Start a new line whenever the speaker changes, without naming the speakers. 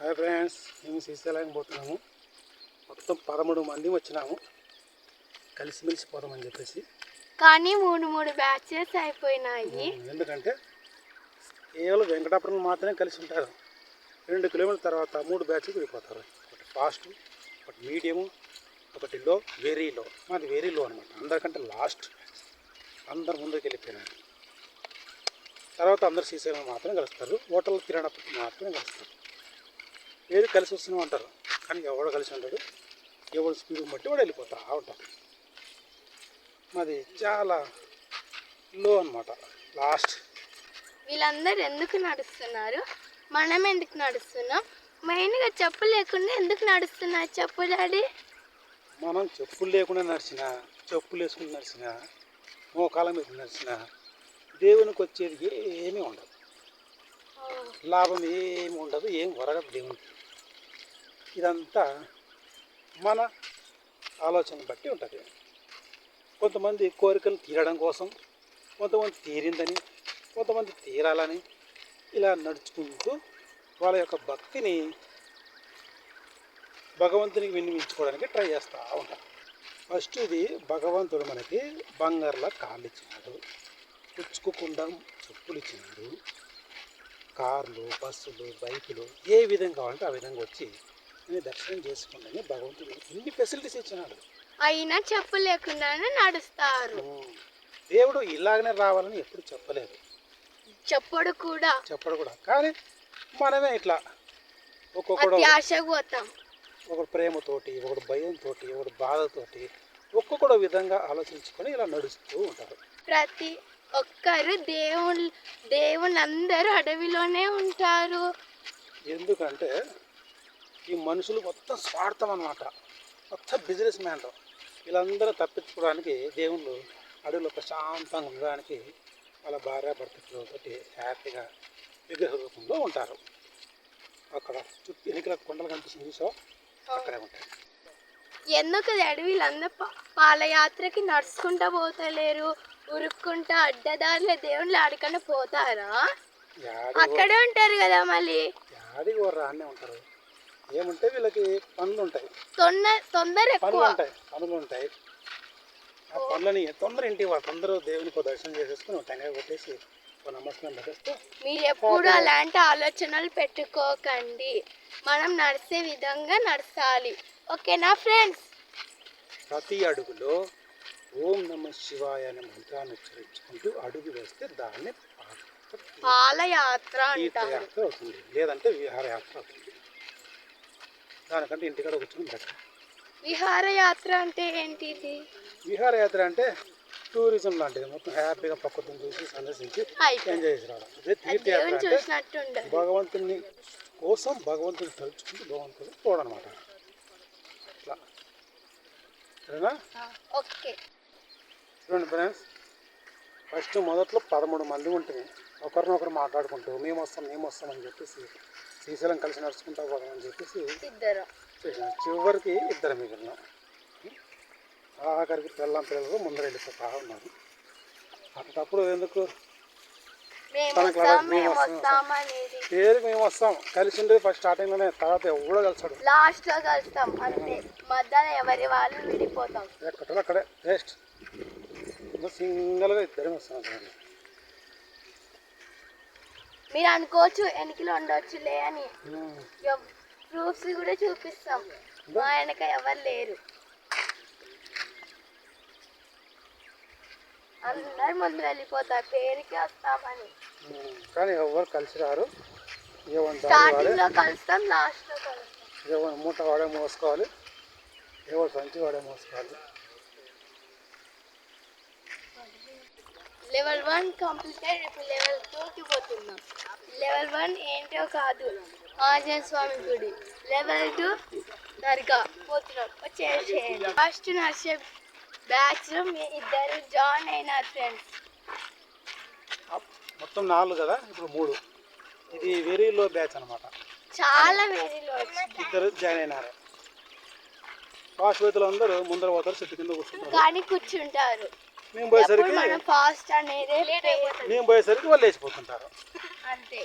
Hi friends మేము శ్రీశైలం పోతున్నాము. మొత్తం పదమూడు మంది వచ్చినాము. కలిసిమెలిసి పోదామని చెప్పేసి.
కానీ మూడు మూడు బ్యాచెస్ అయిపోయినాయి.
ఎందుకంటే కేవలం వెంకటాపురం మాత్రమే కలిసి ఉంటారు. రెండు కిలోమీటర్ల తర్వాత మూడు బ్యాచ్లు విడిపోతారు ఒకటి ఫాస్ట్ ఒకటి మీడియము ఒకటి లో వెరీ లో. మాది వెరీ లో అనమాట అందరికంటే లాస్ట్. అందరు ముందుకు వెళ్ళిపోయినారు. తర్వాత అందరు శ్రీశైలం మాత్రమే కలుస్తారు. హోటల్ తిరిగినప్పుడు మాత్రమే కలుస్తారు. వేరు కలిసి వస్తూనే ఉంటారు. కానీ ఎవడు కలిసి ఉంటాడు ఎవడు స్పీడ్ బట్టి వాడు వెళ్ళిపోతా ఉంటారు మాది చాలా లో అనమాట లాస్ట్.
వీళ్ళందరూ ఎందుకు నడుస్తున్నారు? మనం ఎందుకు నడుస్తున్నాం? మెయిన్గా చెప్పు లేకుండా ఎందుకు నడుస్తున్నారు చెప్పు డాడీ.
మనం చెప్పులు లేకుండా నడిచినా చెప్పులు వేసుకుని నడిచినా మోకాల మీద నడిచినా దేవునికి వచ్చేది ఏమీ ఉండదు. లాభం ఏమి ఉండదు ఏం వరగదు దేవునికి. ఇదంతా మన ఆలోచన బట్టి ఉంటుంది. కొంతమంది కోరికలు తీరడం కోసం కొంతమంది తీరిందని కొంతమంది తీరాలని ఇలా నడుచుకుంటూ వాళ్ళ యొక్క భక్తిని భగవంతునికి వినిపించుకోవడానికి ట్రై చేస్తూ ఉంటారు. ఫస్ట్ ఇది భగవంతుడు మనకి బంగారులా కాళ్ళు ఇచ్చినాడు పుచ్చుకోకుండా చెప్పులు ఇచ్చినాడు కార్లు బస్సులు బైకులు ఏ విధంగా కావాలంటే ఆ విధంగా వచ్చి దర్శనం చేసుకున్నాను భగవంతుడు ఇన్ని ఫెసిలిటీస్ ఇచ్చినాడు.
అయినా చెప్పు లేకుండానే నడుస్తారు
దేవుడు ఇలాగనే రావాలని ఎప్పుడు చెప్పలేదు.
చెప్పుడు కూడా.
చెప్పడు కూడా. కానీ మనమే ఇట్లా ఒక్కొక్కడు
అత్యాశకు పోతాం.
ఒకడు ప్రేమతోటి ఒకడు భయంతో ఒకడు బాధతోటి ఒక్కొక్కడు విధంగా ఆలోచించుకొని ఇలా నడుస్తూ ఉంటారు.
ప్రతి ఒక్కరు దేవుళ్ళు దేవుళ్ళు అందరూ అడవిలోనే ఉంటారు.
ఎందుకంటే ఈ మనుషులు మొత్తం స్వార్థం అన్నమాట. మొత్తం బిజినెస్ మ్యాన్ వీళ్ళందరూ తప్పించుకోవడానికి దేవుళ్ళు అడవిలో ప్రశాంతంగా ఉండడానికి వాళ్ళ భార్య భర్త పిల్లలతోటి హ్యాపీగా విగ్రహ రూపంలో ఉంటారు. అక్కడ చుట్టూ ఎన్నికల కొండలు కనిపిస్తుంది చూసావా? అక్కడే ఉంటాయి
ఎందుకు డాడీ వీళ్ళందరూ పా- పాదయాత్రకి నడుచుకుంటా పోతలేరు ఉరుక్కుంటా అడ్డదారిలో దేవుళ్ళు ఆడుకుంటూ పోతారా? అక్కడే ఉంటారు కదా మళ్ళీ.
యాడికి ఓ రాన్నే ఉంటారు. ఏముంటే వీళ్ళకి పనులు ఉంటాయి
తొందర
పనులు ఉంటాయి పనులు ఉంటాయి ఆ పనులని తొందర ఇంటికి వాళ్ళు తొందర దేవునికి దర్శనం చేసేసుకుని టెంకాయ కొట్టేసి నమస్కారం పెట్టేస్తే
మీరు ఎప్పుడు అలాంటి ఆలోచనలు పెట్టుకోకండి. మనం నడిచే విధంగా నడచాలి. ఓకేనా ఫ్రెండ్స్?
ప్రతి అడుగులో ఓం నమ శివాయ అనే మంత్రాన్ని ఉచ్చరించుకుంటూ అడుగు వేస్తే దాన్ని పాదయాత్ర
అంటారు.
అవుతుంది. లేదంటే విహారయాత్ర అవుతుంది. దానికంటే ఇంటికాడ కూర్చొని బెటర్
విహారయాత్ర అంటే ఏంటిది?
విహారయాత్ర అంటే టూరిజం లాంటిది. మొత్తం హ్యాపీగా ప్రకృతిని చూసి సందర్శించి ఎంజాయ్ చేసి రావడం. అదే తీర్థయాత్ర అంటే భగవంతుని కోసం భగవంతుని తలుచుకుంటూ భగవంతుని పోవడం అనమాట ఇట్లా సరేనా
ఓకే.
చూడండి ఫ్రెండ్స్ ఫస్ట్ మొదట్లో పదమూడు మంది ఉంటుంది ఒకరినొకరు మాట్లాడుకుంటూ మేము వస్తాం మేము వస్తాం అని చెప్పేసి శ్రీశైలం కలిసి నడుచుకుంటా పోదాం అని చెప్పేసి
ఇద్దరు.
చేసిన చివరికి ఇద్దరు మిగిలిన ఆఖరికి పిల్లం పిల్లలు ముందర వెళ్ళిపోతా ఉన్నారు. అప్పుడు ఎందుకు? పేరు మేము వస్తాం. కలిసి ఉండేది ఫస్ట్ స్టార్టింగ్లోనే తర్వాత ఎవడో కలిసాడు
లాస్ట్లో కలుస్తాం అంతే. మధ్యలో ఎవరి వాళ్ళు విడిపోతాం.
ఎక్కడో అక్కడే వేస్ట్ సింగిల్గా ఇద్దరే వస్తాం.
మీరు అనుకోవచ్చు ఎన్నికలు ఉండొచ్చులే అని. ప్రూఫ్స్ కూడా చూపిస్తాం. మా వెనక ఎవరు లేరు. అందరు ముందు వెళ్ళిపోతారు. పేరుకి వస్తామని.
ఉమ్. కానీ ఎవరు కలిసి రారు? ఎవరి దారి వాడే?
స్టార్టింగ్లో కలుస్తాం లాస్ట్లో కలుస్తాం.
మూట వాడే మోసుకోవాలి. ఎవరి సంచి వాడే మోసుకోవాలి.
లెవెల్ వన్ కంప్లీటెడ్ ఇప్పుడు లెవెల్ టూకి పోతున్నాం. లెవెల్ వన్ ఏంటో కాదు. ఆంజనేయ స్వామి గుడి. లెవెల్ టూ దర్గా పోతున్నాం. వచ్చేసేయండి. ఫస్ట్ నడిచే బ్యాచ్ మీ ఇద్దరు జాయిన్ అయినారు ఫ్రెండ్స్
మొత్తం నాలుగు కదా? ఇప్పుడు మూడు. ఇది వెరీ లో బ్యాచ్ అనమాట
చాలా వేరీలో
ఇద్దరు జాయిన్ అయినారు. వ్యక్తులు అందరూ ముందర పోతారు చెట్టు కింద కూర్చుంటారు.
కానీ కూర్చుంటారు.
మేము పోయేసరికి
మనం ఫాస్ట్ అనేది
మేము పోయేసరికి వాళ్ళు లేచిపోతుంటారు.
అంతే.